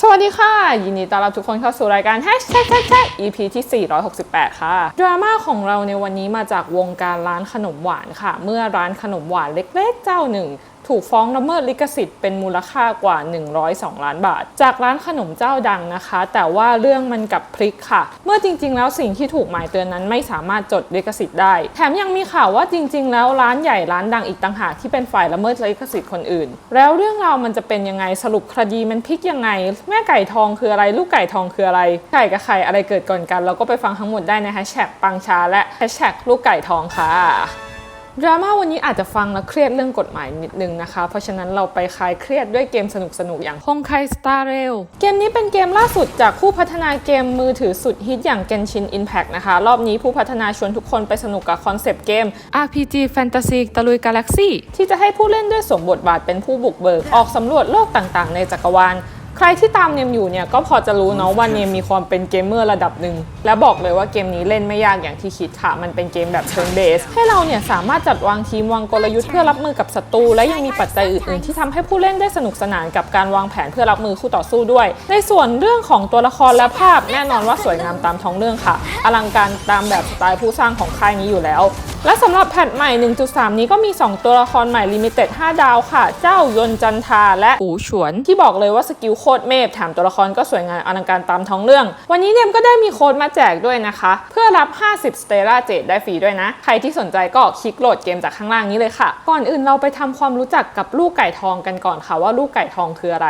สวัสดีค่ะ ยินดีต้อนรับทุกคนเข้าสู่รายการแฮชแท็ก EP ที่ 468 ค่ะ ดราม่าของเราในวันนี้มาจากวงการร้านขนมหวานค่ะ เมื่อร้านขนมหวานเล็กๆ เจ้าหนึ่ง ถูกฟ้องละเมิดลิขสิทธิ์เป็นมูลค่ากว่า 102 ล้านบาท จากร้านขนมเจ้าดังนะคะ แต่ว่าเรื่องมันกับพลิกค่ะ เมื่อจริง ๆ แล้วสิ่งที่ถูกหมายเตือนนั้นไม่สามารถจดลิขสิทธิ์ได้ แถมยังมีข่าวว่าจริง ๆ แล้วร้านใหญ่ร้านดังอีกต่างหากที่เป็นฝ่ายละเมิดลิขสิทธิ์คนอื่น แล้วเรื่องราวมันจะเป็นยังไงสรุปคดีมันพลิกยังไง แม่ไก่ทองคืออะไร ลูกไก่ทองคืออะไรไก่กับไข่อะไรเกิดก่อนกัน เราก็ไปฟังทั้งหมดได้ในแฮชแท็กปังชาและแฮชแท็กลูกไก่ทองค่ะ ดราม่าวันนี้อาจจะฟังแล้วเครียดเรื่องกฎหมายนิดนึงนะคะ เพราะฉะนั้นเราไปคลายเครียดด้วยเกมสนุกๆอย่างฮงไคสตาร์เรลเกมนี้เป็นเกมล่าสุดจากผู้พัฒนาเกมมือถือสุดฮิตอย่าง Genshin Impact นะคะ รอบนี้ผู้พัฒนาชวนทุกคนไปสนุกกับคอนเซปต์เกม RPG Fantasy ตะลุยกาแล็กซี่ที่จะให้ผู้เล่นด้วยสวมบทบาทเป็นผู้บุกเบิกออกสำรวจโลกต่างๆ ในจักรวาล ใครที่ตามเนมอยู่เนี่ยก็พอจะรู้เนาะว่าเนมมีความเป็นเกมเมอร์ระดับหนึ่งและบอกเลยว่าเกมนี้เล่นไม่ยากอย่างที่คิดค่ะ มันเป็นเกมแบบเชิงเบส ให้เราเนี่ยสามารถจัดวางทีมวางกลยุทธ์เพื่อรับมือกับศัตรูและยังมีปัจจัยอื่นๆ ที่ทำให้ผู้เล่นได้สนุกสนานกับการวางแผนเพื่อรับมือคู่ต่อสู้ด้วย ในส่วนเรื่องของตัวละครและภาพแน่นอนว่าสวยงามตามท้องเรื่องค่ะ อลังการตามแบบสไตล์ผู้สร้างของค่ายนี้อยู่แล้ว และสำหรับแพทใหม่ 1.3 นี้ก็มี 2 ตัวละครใหม่ลิมิเต็ด5ดาวค่ะ เจ้ายนจันทาและหูฉวนที่บอกเลยว่าสกิลโคตรเมพแถมตัวละครก็สวยงามอลังการตามท้องเรื่อง วันนี้เนมก็ได้มีโค้ดมาแจกด้วยนะคะ เพื่อรับ 50สเตล่าเจดได้ฟรีด้วยนะ ใครที่สนใจก็คลิกโหลดเกมจากข้างล่างนี้เลยค่ะ ก่อนอื่นเราไปทำความรู้จักกับลูกไก่ทองกันก่อนค่ะว่าลูกไก่ทองคืออะไร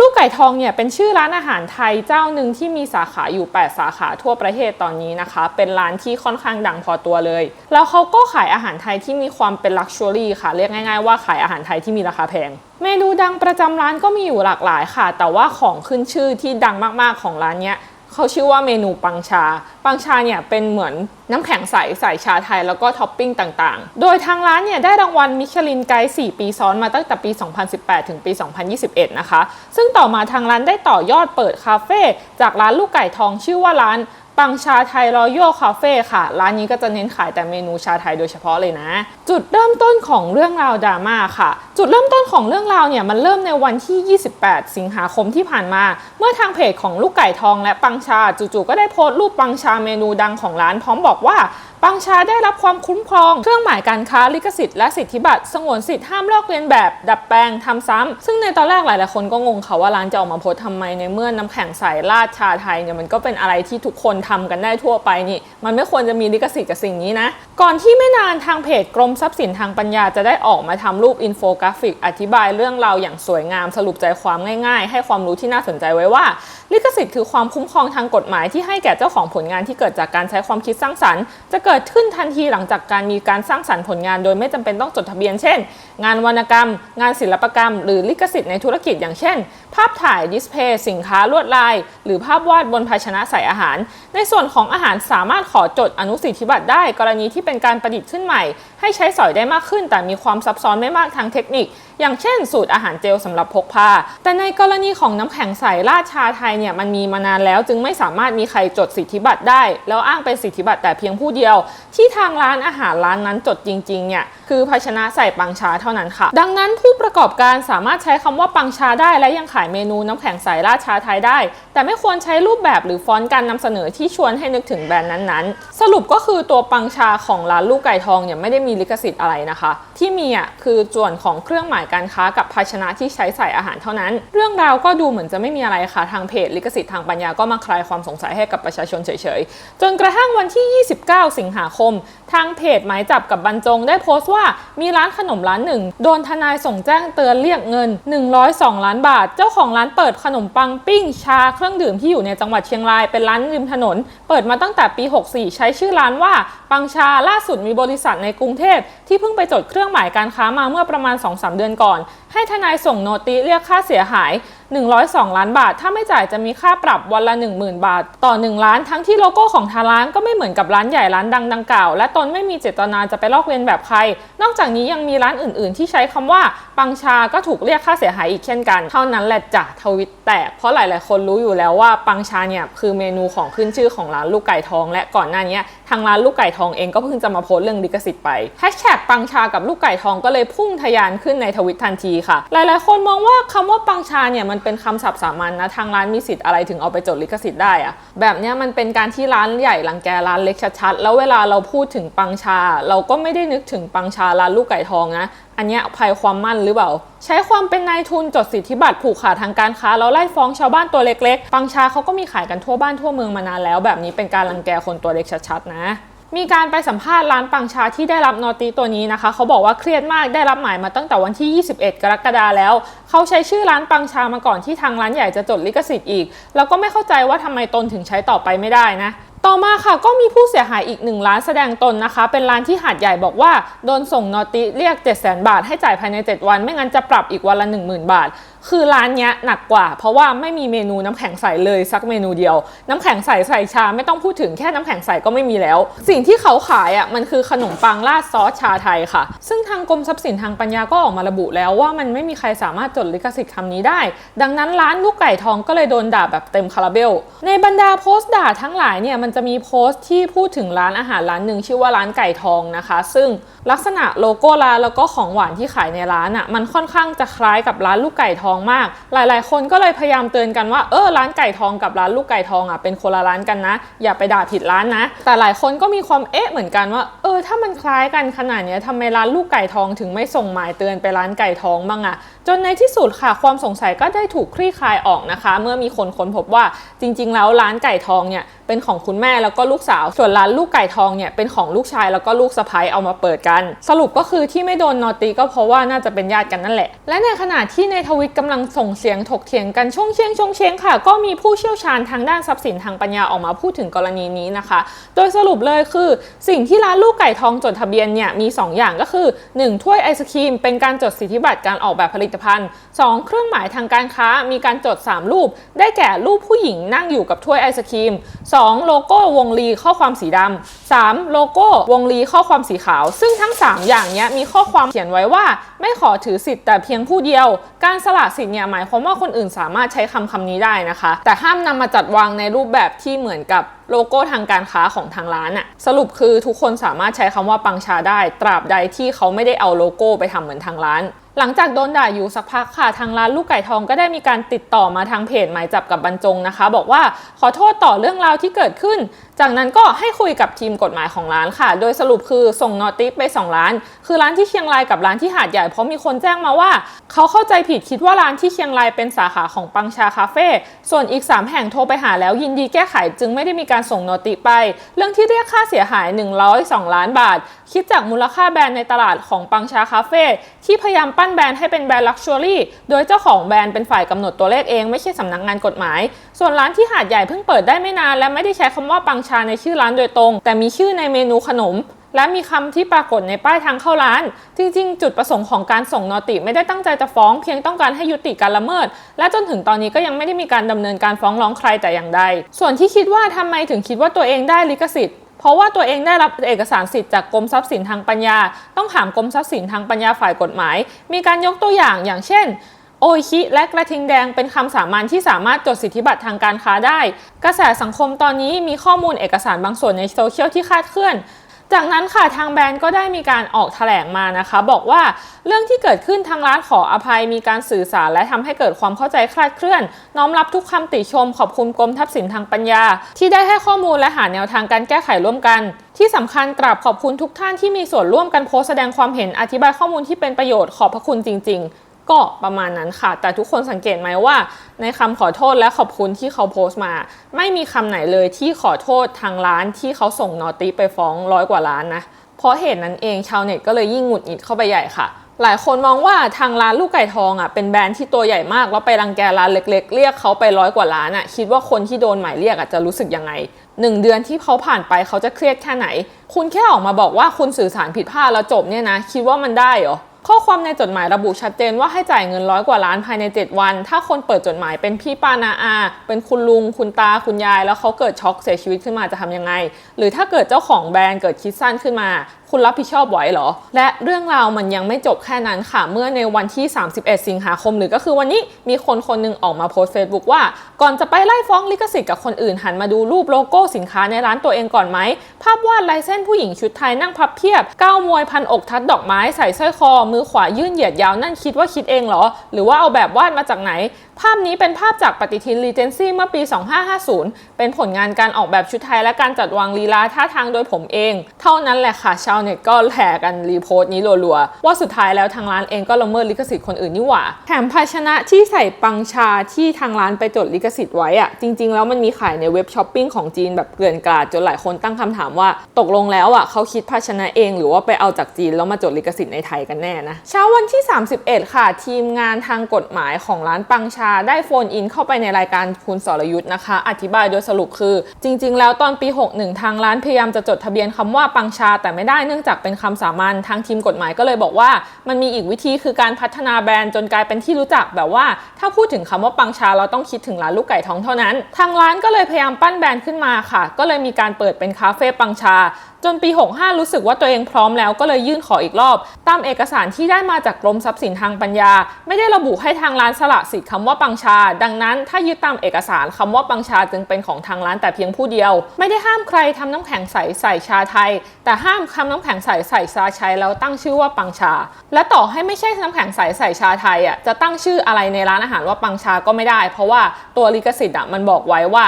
ลูกไก่ทองเนี่ยเป็นชื่อร้านอาหารไทยเจ้าหนึ่งที่มีสาขาอยู่ 8 สาขาทั่วประเทศตอนนี้นะคะ เป็นร้านที่ค่อนข้างดังพอตัวเลย แล้วเขาก็ขายอาหารไทยที่มีความเป็นลักชัวรี่ค่ะ เรียกง่าย ๆว่าขายอาหารไทยที่มีราคาแพงเมนูดังประจำร้านก็มีอยู่หลากหลายค่ะ แต่ว่าของขึ้นชื่อที่ดังมากๆของร้านเนี้ยเขาชื่อว่าเมนูปังชา ปังชาเนี่ยเป็นเหมือนน้ำแข็งใสใส่ชาไทยแล้วก็ท็อปปิ้งต่างๆ โดยทางร้านเนี่ยได้รางวัลมิชลินไกด์4 ปีซ้อนมาตั้งแต่ปี 2018 ถึงปี 2021 นะคะ ซึ่งต่อมาทางร้านได้ต่อยอดเปิดคาเฟ่จากร้านลูกไก่ทองชื่อว่าร้าน ปังชาไทยรอยัลคาเฟ่ค่ะ ร้านนี้ก็จะเน้นขายแต่เมนูชาไทยโดยเฉพาะเลยนะ จุดเริ่มต้นของเรื่องราวดราม่าค่ะ จุดเริ่มต้นของเรื่องราวเนี่ย มันเริ่มในวันที่ 28 สิงหาคมที่ผ่านมา เมื่อทางเพจของลูกไก่ทองและปังชา จู่ๆก็ได้โพสต์รูปปังชาเมนูดังของร้านพร้อมบอกว่า ปังชาได้รับความคุ้มครอง เครื่องหมายการค้าลิขสิทธิ์และสิทธิบัตรสงวนสิทธิ์ห้ามลอกเลียนแบบ ดัดแปลงทำซ้ำซึ่งในตอนแรกหลายๆคนก็งงค่ะว่าร้านจะออกมาโพสทำไมในเมื่อน้ำแข็งใสราดชาไทยเนี่ยมันก็เป็นอะไรที่ทุกคนทำกันได้ทั่วไปนี่ มันไม่ควรจะมีลิขสิทธิ์กับสิ่งนี้นะ ก่อนที่ไม่นานทางเพจกรมทรัพย์สินทางปัญญาจะได้ออกมาทำรูปอินโฟกราฟิก อธิบายเรื่องราวอย่างสวยงามสรุปใจความง่าย ๆ ให้ความรู้ที่น่าสนใจไว้ว่าลิขสิทธิ์คือความคุ้มครองทางกฎหมายที่ให้แก่เจ้าของผลงานที่เกิดจากการใช้ความคิดสร้างสรรค์ จะเกิดขึ้นทันทีหลังจากการมีการสร้างสรรค์ผลงาน โดยไม่จำเป็นต้องจดทะเบียน เช่น งานวรรณกรรม งานศิลปกรรม หรือลิขสิทธิ์ในธุรกิจอย่างเช่น ภาพถ่ายดิสเพย์สินค้าลวดลาย หรือภาพวาดบนภาชนะใส่อาหาร ในส่วนของอาหารสามารถขอจดอนุสิทธิบัตรได้ กรณีที่เป็นการประดิษฐ์ขึ้นใหม่ ให้ใช้สอยได้มากขึ้น แต่มีความซับซ้อนไม่มากทางเทคนิค อย่างเช่น สูตรอาหารเจลสำหรับพกพา แต่ในกรณีของน้ำแข็งใสราดชาไทยเนี่ยมันมีมานานแล้ว จึงไม่สามารถมีใครจดสิทธิบัตรได้ แล้วอ้างเป็นสิทธิบัตรแต่เพียงผู้เดียว ที่ทางร้านอาหารร้านนั้นจดจริงๆเนี่ยคือภาชนะใส่ปังชาเท่านั้นค่ะ ดังนั้นผู้ประกอบการสามารถใช้คำว่าปังชาได้และยังขายเมนูน้ำแข็งใสราดชาไทยได้ แต่ไม่ควรใช้รูปแบบหรือฟอนต์การนำเสนอที่ชวนให้นึกถึงแบรนด์นั้นๆ สรุปก็คือตัวปังชาของร้านลูกไก่ทองเนี่ยไม่ได้มีลิขสิทธิ์อะไรนะคะ ที่มีอะคือส่วนของเครื่องหมายการค้ากับภาชนะที่ใช้ใส่อาหารเท่านั้น เรื่องราวก็ดูเหมือนจะไม่มีอะไรค่ะทางเพจลิขสิทธิ์ทางปัญญาก็มาคลายความสงสัยให้กับประชาชนเฉยๆ จนกระทั่งวันที่ 29 สิงหาคม ทางเพจหมายจับกับบรรจงได้โพสต์ว่ามีร้านขนมร้านหนึ่งโดนทนายส่งแจ้งเตือนเรียกเงิน 102 ล้านบาท เจ้าของร้านเปิดขนมปังปิ้งชาเครื่องดื่มที่อยู่ในจังหวัดเชียงรายเป็นร้านริมถนน เปิดมาตั้งแต่ปี 64 ใช้ชื่อร้านว่าปังชาล่าสุดมีบริษัทในกรุงเทพที่เพิ่งไปจดเครื่องหมายการค้ามาเมื่อประมาณ 2-3 เดือนก่อน ให้ทนายส่งโนติเรียกค่าเสียหาย 102 ล้านบาท ถ้าไม่จ่ายจะมีค่าปรับวันละ 10,000 บาท ต่อ 1 ล้าน ทั้งที่โลโก้ของทางร้านก็ไม่เหมือนกับร้านใหญ่ร้านดังดังกล่าว และตนไม่มีเจตนาจะไปลอกเลียนแบบใคร นอกจากนี้ยังมีร้านอื่น ๆ ที่ใช้คำว่าปังชาก็ถูกเรียกค่าเสียหายอีกเช่นกัน เท่านั้นแหละจ้ะทวิตแตกเพราะหลาย ๆ คนรู้อยู่แล้วว่าปังชาเนี่ยคือเมนูของขึ้นชื่อของร้านลูกไก่ทอง และก่อนหน้านี้ทางร้านลูกไก่ทองเองก็เพิ่งจะมาโพสต์เรื่องลิขสิทธิ์ไปแฮชแท็กปังชากับลูกไก่ทองก็เลยพุ่งทะยานขึ้นในทวิตทันทีค่ะ หลาย ๆ คนมองว่าคำว่าปังชาเนี่ยมันเป็นคำศัพท์สามัญนะทางร้านมีสิทธิ์อะไรถึงเอาไปจดลิขสิทธิ์ได้อะแบบเนี้ยมันเป็นการที่ร้านใหญ่รังแกร้านเล็กชัดๆแล้วเวลาเราพูดถึงปังชา เราก็ไม่ได้นึกถึงปังชาร้านลูกไก่ทองนะอันเนี้ยภัยความมั่นหรือเปล่า ใช้ความเป็นนายทุนจดสิทธิบัตรผูกขาดทางการค้าแล้วไล่ฟ้องชาวบ้านตัวเล็กๆ ปังชาเขาก็มีขายกันทั่วบ้านทั่วเมืองมานานแล้ว แบบนี้เป็นการรังแกคนตัวเล็กชัดๆนะ มีการไปสัมภาษณ์ร้านปังชาที่ได้รับนอตีตัวนี้นะคะ เขาบอกว่าเครียดมากได้รับหมายมาตั้งแต่วันที่ 21 กรกฎาแล้ว เขาใช้ชื่อร้านปังชามาก่อนที่ทางร้านใหญ่จะจดลิขสิทธิ์อีก แล้วก็ไม่เข้าใจว่าทำไมตนถึงใช้ต่อไปไม่ได้นะ ต่อมาค่ะก็มีผู้เสียหายอีกหนึ่งร้านแสดงตนนะคะ เป็นร้านที่หาดใหญ่บอกว่าโดนส่งนอติเรียก 7 0 0 0 0 บาทให้จ่ายภายใน 7 วัน ไม่งั้นจะปรับอีกวันละ 10,000 บาท คือร้านเนี้ยหนักกว่า เพราะว่าไม่มีเมนูน้ำแข็งใสเลยสักเมนูเดียว น้ำแข็งใสใส่ชาไม่ต้องพูดถึงแค่น้ำแข็งใสก็ไม่มีแล้ว สิ่งที่เขาขายอะมันคือขนมปังราดซอสชาไทยค่ะ ซึ่งทางกรมทรัพย์สินทางปัญญาก็ออกมาระบุแล้วว่ามันไม่มีใครสามารถจดลิขสิทธิ์คำนี้ได้ ดังนั้นร้านลูกไก่ทองก็เลยโดนด่าแบบเต็มคาราเบลในบรรดาโพสต์ด่าทั้งหลายเนี่ยมันจะมีโพสต์ที่พูดถึงร้านอาหารร้านหนึ่งชื่อว่าร้านไก่ทองนะคะ ซึ่งลักษณะโลโก้ร้านแล้วก็ของหวานที่ขายในร้านอะมันค่อนข้างจะคล้ายกับร้านลูกไก่ทองมาก หลาย ๆ คนก็เลยพยายามเตือนกันว่าเออร้านไก่ทองกับร้านลูกไก่ทองอะเป็นคนละร้านกันนะ อย่าไปด่าผิดร้านนะ แต่หลายคนก็มีความเอ๊ะเหมือนกันว่า เออถ้ามันคล้ายกันขนาดนี้ทำไมร้านลูกไก่ทองถึงไม่ส่งหมายเตือนไปร้านไก่ทองบ้างอะ จนในที่สุดค่ะ ความสงสัยก็ได้ถูกคลี่คลายออกนะคะ เมื่อมีคนค้นพบว่าจริง ๆ แล้วร้านไก่ทองเนี่ยเป็นของคุณแม่แล้วก็ลูกสาว ส่วนร้านลูกไก่ทองเนี่ยเป็นของลูกชายแล้วก็ลูกสะใภ้เอามาเปิดกัน สรุปก็คือที่ไม่โดนนอตีก็เพราะว่าน่าจะเป็นญาติกันนั่นแหละ และในขณะที่ในทวิตกำลังส่งเสียงถกเถียงกันช่วงเชียงช่วงเชียงค่ะ ก็มีผู้เชี่ยวชาญทางด้านทรัพย์สินทางปัญญาออกมาพูดถึงกรณีนี้นะคะ โดยสรุปเลยคือ สิ่งที่ร้านลูกไก่ทองจดทะเบียนเนี่ยมี 2 อย่างก็คือ 1 ถ้วยไอศครีมเป็นการจดสิทธิบัตรการออกแบบผลิตภัณฑ์ 2 เครื่องหมายทางการค้ามีการจด 3 รูป ได้แก่รูปผู้หญิงนั่งอยู่กับถ้วยไอศครีม 2 โลโก้วงลีข้อความสีดำ 3 โลโก้วงลีข้อความสีขาว ซึ่งทั้ง 3 อย่างนี้มีข้อความเขียนไว้ว่า ไม่ขอถือสิทธิ์แต่เพียงผู้เดียว การสละสิทธิ์เนี่ยหมายความว่าคนอื่นสามารถใช้คำคำนี้ได้นะคะ แต่ห้ามนำมาจัดวางในรูปแบบที่เหมือนกับโลโก้ทางการค้าของทางร้านอะสรุปคือทุกคนสามารถใช้คำว่าปังชาได้ ตราบใดที่เขาไม่ได้เอาโลโก้ไปทำเหมือนทางร้าน หลังจากโดนด่าอยู่สักพักค่ะ ทางร้านลูกไก่ทองก็ได้มีการติดต่อมาทางเพจหมายจับกับบรรจงนะคะ บอกว่าขอโทษต่อเรื่องราวที่เกิดขึ้นจากนั้นก็ให้คุยกับทีมกฎหมายของร้านค่ะ โดยสรุปคือส่งนอติสไป 2 ร้าน คือร้านที่เชียงรายกับร้านที่หาดใหญ่ เพราะมีคนแจ้งมาว่า เขาเข้าใจผิดคิดว่าร้านที่เชียงรายเป็นสาขาของปังชาคาเฟ่ ส่วนอีก 3 แห่งโทรไปหาแล้วยินดีแก้ไข จึงไม่ได้มีการส่งนอติไป เรื่องที่เรียกค่าเสียหาย 102 ล้านบาท คิดจากมูลค่าแบรนด์ในตลาดของปังชาคาเฟ่ที่พยายามปั้นแบรนด์ให้เป็นแบรนด์ลักชัวรี่ โดยเจ้าของแบรนด์เป็นฝ่ายกำหนดตัวเลขเองไม่ใช่สำนักงานกฎหมาย ส่วนร้านที่หาดใหญ่เพิ่งเปิดได้ไม่นานและไม่ได้ใช้คำว่าปังชาในชื่อร้านโดยตรง แต่มีชื่อในเมนูขนม และมีคำที่ปรากฏในป้ายทางเข้าร้าน จริง ๆ จุดประสงค์ของการส่งนอติไม่ได้ตั้งใจจะฟ้องเพียงต้องการให้ยุติการละเมิด และจนถึงตอนนี้ก็ยังไม่ได้มีการดำเนินการฟ้องร้องใครแต่อย่างใด ส่วนที่คิดว่าทำไมถึงคิดว่าตัวเองได้ลิขสิทธิ์เพราะว่าตัวเองได้รับเอกสารสิทธิ์จากกรมทรัพย์สินทางปัญญา ต้องถามกรมทรัพย์สินทางปัญญาฝ่ายกฎหมาย มีการยกตัวอย่างอย่างเช่น โอชิและกระทิงแดงเป็นคำสามัญที่สามารถจดสิทธิบัตรทางการค้าได้ กระแสสังคมตอนนี้มีข้อมูลเอกสารบางส่วนในโซเชียลที่คาดเคลื่อน จากนั้นค่ะทางแบรนด์ก็ได้มีการออกแถลงมานะคะ บอกว่าเรื่องที่เกิดขึ้นทางร้านขออภัยมีการสื่อสาร และทำให้เกิดความเข้าใจคลาดเคลื่อน น้อมรับทุกคำติชม ขอบคุณกรมทรัพย์สินทางปัญญา ที่ได้ให้ข้อมูลและหาแนวทางการแก้ไขร่วมกันที่สำคัญกราบขอบคุณทุกท่านที่มีส่วนร่วมกันโพสต์แสดงความเห็นอธิบายข้อมูลที่เป็นประโยชน์ขอบพระคุณจริง ๆ ก็ประมาณนั้นค่ะ แต่ทุกคนสังเกตไหมว่า ในคำขอโทษและขอบคุณที่เขาโพสต์มา ไม่มีคำไหนเลยที่ขอโทษทางร้านที่เขาส่งนอติไปฟ้องร้อยกว่าล้านนะ เพราะเหตุนั้นเองชาวเน็ตก็เลยยิ่งหงุดหงิดเข้าไปใหญ่ค่ะ หลายคนมองว่าทางร้านลูกไก่ทองอะเป็นแบรนด์ที่ตัวใหญ่มากแล้วไปรังแกร้านเล็ก ๆ เรียกเขาไปร้อยกว่าล้านอะคิดว่าคนที่โดนหมายเรียกอะจะรู้สึกยังไงหนึ่งเดือนที่เขาผ่านไปเขาจะเครียดแค่ไหน คุณแค่ออกมาบอกว่าคุณสื่อสารผิดพลาดแล้วจบเนี่ยนะ คิดว่ามันได้เหรอ ข้อความในจดหมายระบุชัดเจนว่าให้จ่ายเงินร้อยกว่าล้านภายใน 7 วัน ถ้าคนเปิดจดหมายเป็นพี่ป้านาอา เป็นคุณลุง คุณตา คุณยาย แล้วเขาเกิดช็อกเสียชีวิตขึ้นมาจะทำยังไง หรือถ้าเกิดเจ้าของแบรนด์เกิดคิดสั้นขึ้นมา คุณรับผิดชอบไหวเหรอ และเรื่องราวมันยังไม่จบแค่นั้นค่ะ เมื่อในวันที่ 31 สิงหาคมหรือก็คือวันนี้มีคนคนหนึงออกมาโพสต์เฟซบุ๊กว่า ก่อนจะไปไล่ฟ้องลิขสิทธิ์กับคนอื่นหันมาดูรูปโลโก้สินค้าในร้านตัวเองก่อนไหม ภาพวาดลายเส้นผู้หญิงชุดไทยนั่งพับเพียบก้าวมวยพันอกทัดดอกไม้ใส่สร้อยคอ มือขวายื่นเหยียดยาวนั่นคิดว่าคิดเองเหรอ หรือว่าเอาแบบวาดมาจากไหนภาพนี้เป็นภาพจากปฏิทิน Regency เมื่อปี 2550 เป็นผลงานการออกแบบชุดไทยและการจัดวางลีลาท่าทางโดยผมเอง เท่านั้นแหละค่ะ ชาวเน็ตก็แห่กันรีโพสต์นี้รัวๆ ว่าสุดท้ายแล้วทางร้านเองก็ละเมิดลิขสิทธิ์คนอื่นนี่หว่า แถมภาชนะที่ใส่ปังชาที่ทางร้านไปจดลิขสิทธิ์ไว้อะจริง ๆ แล้วมันมีขายในเว็บช้อปปิ้งของจีนแบบเกลื่อนกลาดจนหลายคนตั้งคำถามว่า ตกลงแล้วอะเขาคิดภาชนะเองหรือว่าไปเอาจากจีนแล้วมาจดลิขสิทธิ์ในไทยกันแน่นะเช้าวันที่ 31 ค่ะ ทีมงานทางกฎหมายของร้านปังชาได้โฟนอินเข้าไปในรายการคุณสรยุทธ์นะคะ อธิบายโดยสรุปคือ จริง ๆ แล้วตอนปี 61 ทางร้านพยายามจะจดทะเบียนคำว่าปังชา แต่ไม่ได้เนื่องจากเป็นคำสามัญทางทีมกฎหมายก็เลยบอกว่า มันมีอีกวิธีคือการพัฒนาแบรนด์จนกลายเป็นที่รู้จักแบบว่า ถ้าพูดถึงคำว่าปังชาเราต้องคิดถึงร้านลูกไก่ท้องเท่านั้น ทางร้านก็เลยพยายามปั้นแบรนด์ขึ้นมาค่ะ ก็เลยมีการเปิดเป็นคาเฟ่ปังชาจนปี 65 รู้สึกว่าตัวเองพร้อมแล้วก็เลยยื่นขออีกรอบ ตามเอกสารที่ได้มาจากกรมทรัพย์สินทางปัญญา ไม่ได้ระบุให้ทางร้านสละสิทธิ์คำว่าาปังชา ดังนั้นถ้ายึดตามเอกสารคำว่าปังชาจึงเป็นของทางร้านแต่เพียงผู้เดียว ไม่ได้ห้ามใครทำน้ำแข็งใสใส่ชาไทย แต่ห้ามทำน้ำแข็งใสใส่ชาชัยแล้วตั้งชื่อว่าปังชา และต่อให้ไม่ใช่น้ำแข็งใสใส่ชาไทยอะจะตั้งชื่ออะไรในร้านอาหารว่าปังชาก็ไม่ได้ เพราะว่าตัวลิขสิทธิ์อะมันบอกไว้ว่า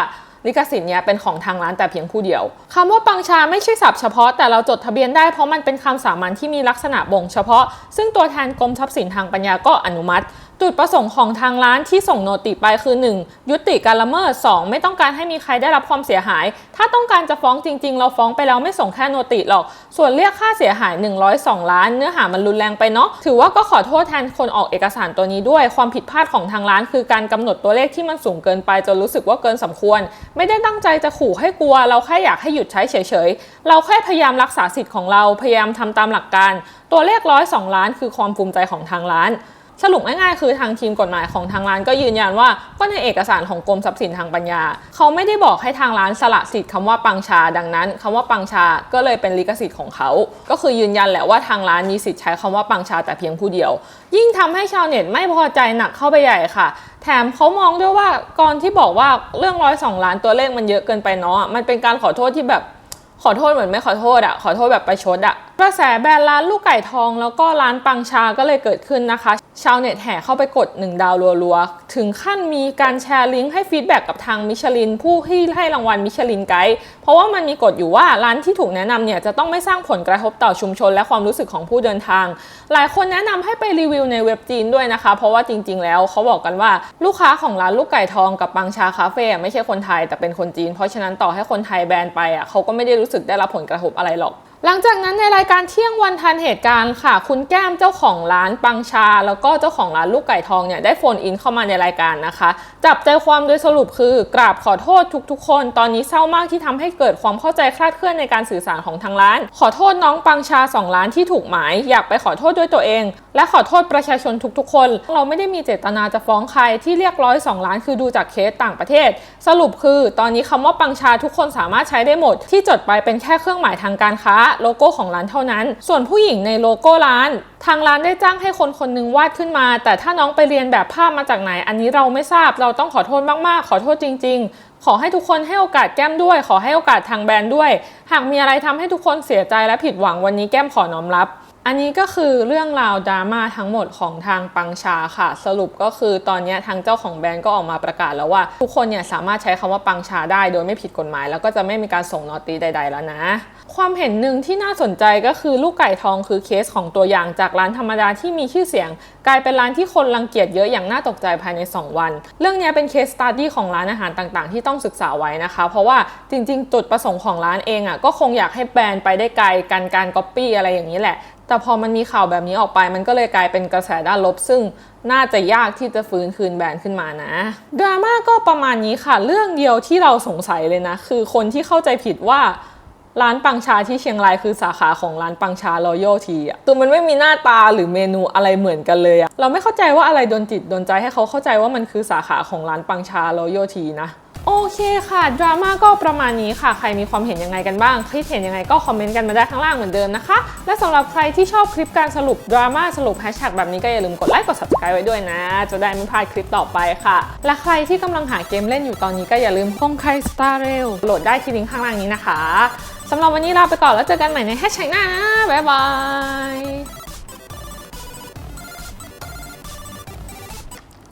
ลิขสิทธิ์เนี้ยเป็นของทางร้านแต่เพียงผู้เดียวคำว่าปังชาไม่ใช่ศัพท์เฉพาะแต่เราจดทะเบียนได้เพราะมันเป็นคำสามัญที่มีลักษณะบ่งเฉพาะ ซึ่งตัวแทนกรมทรัพย์สินทางปัญญาก็อนุมัติ จุดประสงค์ของทางร้านที่ส่งโนติไปคือ 1. ยุติการละเมิด 2. ไม่ต้องการให้มีใครได้รับความเสียหาย ถ้าต้องการจะฟ้องจริง ๆ เราฟ้องไปแล้วไม่ส่งแค่โนติหรอก ส่วนเรียกค่าเสียหาย 102 ล้าน เนื้อหามันรุนแรงไปเนาะถือว่าก็ขอโทษแทนคนออกเอกสารตัวนี้ด้วย ความผิดพลาดของทางร้าน คือการกำหนดตัวเลขที่มันสูงเกินไปจนรู้สึกว่าเกินสมควร ไม่ได้ตั้งใจจะขู่ให้กลัว เราแค่อยากให้หยุดใช้เฉยๆเราแค่พยายามรักษาสิทธิ์ของเราพยายามทำตามหลักการ ตัวเลขร้อยสองล้าน คือความภูมิใจของทางร้าน สรุปง่ายๆคือทางทีมกฎหมายของทางร้านก็ยืนยันว่าก็ในเอกสารของกรมทรัพย์สินทางปัญญา เขาไม่ได้บอกให้ทางร้านสละสิทธิ์คำว่าปังชาดังนั้นคำว่าปังชาก็เลยเป็นลิขสิทธิ์ของเขา ก็คือยืนยันแหละว่าทางร้านมีสิทธิ์ใช้คำว่าปังชาแต่เพียงผู้เดียว ยิ่งทำให้ชาวเน็ตไม่พอใจหนักเข้าไปใหญ่ค่ะ แถมเขามองด้วยว่าก่อนที่บอกว่าเรื่องร้อยสองล้านตัวเลขมันเยอะเกินไปเนาะมันเป็นการขอโทษที่แบบขอโทษเหมือนไม่ขอโทษอะขอโทษแบบประชดอะ กระแสแบรนด์ร้านลูกไก่ทองแล้วก็ร้านปังชาก็เลยเกิดขึ้นนะคะ ชาวเน็ตแห่เข้าไปกด 1 ดาวรัวๆ ถึงขั้นมีการแชร์ลิงก์ให้ฟีดแบ็กกับทางมิชลิน ผู้ที่ให้รางวัลมิชลินไกด์เพราะว่ามันมีกฎอยู่ว่าร้านที่ถูกแนะนำเนี่ยจะต้องไม่สร้างผลกระทบต่อชุมชน และความรู้สึกของผู้เดินทาง หลายคนแนะนำให้ไปรีวิวในเว็บจีนด้วยนะคะ เพราะว่าจริง ๆ แล้วเขาบอกกันว่าลูกค้าของร้านลูกไก่ทองกับปังชาคาเฟ่ไม่ใช่คนไทยแต่เป็นคนจีน เพราะฉะนั้นต่อให้คนไทยแบนไปอะเขาก็ไม่ได้รู้สึกได้รับผลกระทบอะไรหรอก หลังจากนั้นในรายการเที่ยงวันทันเหตุการณ์ค่ะ คุณแก้มเจ้าของร้านปังชา แล้วก็เจ้าของร้านลูกไก่ทองเนี่ยได้โฟนอินเข้ามาในรายการนะคะ จับใจความโดยสรุปคือกราบขอโทษทุกๆ คน ตอนนี้เศร้ามากที่ทำให้เกิดความเข้าใจคลาดเคลื่อนในการสื่อสารของทางร้าน ขอโทษน้องปังชาสองร้านที่ถูกหมาย อยากไปขอโทษด้วยตัวเอง และขอโทษประชาชนทุกๆ คน เราไม่ได้มีเจตนาจะฟ้องใครที่เรียกร้อยสองล้านคือดูจากเคสต่างประเทศ สรุปคือ ตอนนี้คำว่าปังชาทุกคนสามารถใช้ได้หมด ที่จดไปเป็นแค่เครื่องหมายทางการค้าโลโก้ของร้านเท่านั้น ส่วนผู้หญิงในโลโก้ร้าน ทางร้านได้จ้างให้คนคนหนึงวาดขึ้นมา แต่ถ้าน้องไปเรียนแบบภาพมาจากไหน อันนี้เราไม่ทราบเราต้องขอโทษมากๆ ขอโทษจริง ๆ ขอให้ทุกคนให้โอกาสแก้มด้วย ขอให้โอกาสทางแบรนด์ด้วย หากมีอะไรทำให้ทุกคนเสียใจและผิดหวังวันนี้แก้มขอน้อมรับอันนี้ก็คือเรื่องราวดราม่าทั้งหมดของทางปังชาค่ะ สรุปก็คือตอนนี้ทางเจ้าของแบรนด์ก็ออกมาประกาศแล้วว่า ทุกคนเนี่ยสามารถใช้คำว่าปังชาได้โดยไม่ผิดกฎหมาย แล้วก็จะไม่มีการส่งนอตีใด ๆ แล้วนะ ความเห็นหนึ่งที่น่าสนใจก็คือลูกไก่ทองคือเคสของตัวอย่างจากร้านธรรมดาที่มีชื่อเสียง กลายเป็นร้านที่คนรังเกียจเยอะอย่างน่าตกใจภายใน 2 วัน เรื่องนี้เป็นเคสสต u ดี้ของร้านอาหารต่างๆ ที่ต้องศึกษาไว้นะคะ เพราะว่าจริงๆ จุดประสงค์ของร้านเองอะก็คงอยากให้แบรนด์ไปได้ไกลกันการก๊อปปี้อะไรอย่างนี้แหละ แต่พอมันมีข่าวแบบนี้ออกไป มันก็เลยกลายเป็นกระแสด้านลบ ซึ่งน่าจะยากที่จะฟื้นคืนแบรนด์ขึ้นมานะดราม่าก็ประมาณนี้ค่ะ เรื่องเดียวที่เราสงสัยเลยนะ คือคนที่เข้าใจผิดว่า ร้านปังชาที่เชียงรายคือสาขาของร้านปังชารอยัลทีอะคือมันไม่มีหน้าตาหรือเมนูอะไรเหมือนกันเลยอะเราไม่เข้าใจว่าอะไรโดนจิตโดนใจให้เขาเข้าใจว่ามันคือสาขาของร้านปังชารอยัลทีนะโอเคค่ะ ดราม่าก็ประมาณนี้ค่ะ ใครมีความเห็นยังไงกันบ้างคิดเห็นยังไงก็คอมเมนต์กันมาได้ข้างล่างเหมือนเดิมนะคะ และสำหรับใครที่ชอบคลิปการสรุปดราม่าสรุปแฮชแท็กแบบนี้ก็อย่าลืมกดไลค์กด subscribe ไว้ด้วยนะ จะได้ไม่พลาดคลิปต่อไปค่ะ และใครที่กำลังหาเกมเล่นอยู่ตอนนี้ก็อย่าลืมห้องใคร Star Rail โหลดได้ที่ลิงก์ข้างล่างนี้นะคะ สำหรับวันนี้ลาไปก่อนแล้วเจอกันใหม่ในแฮชแท็กหน้าบ๊ายบาย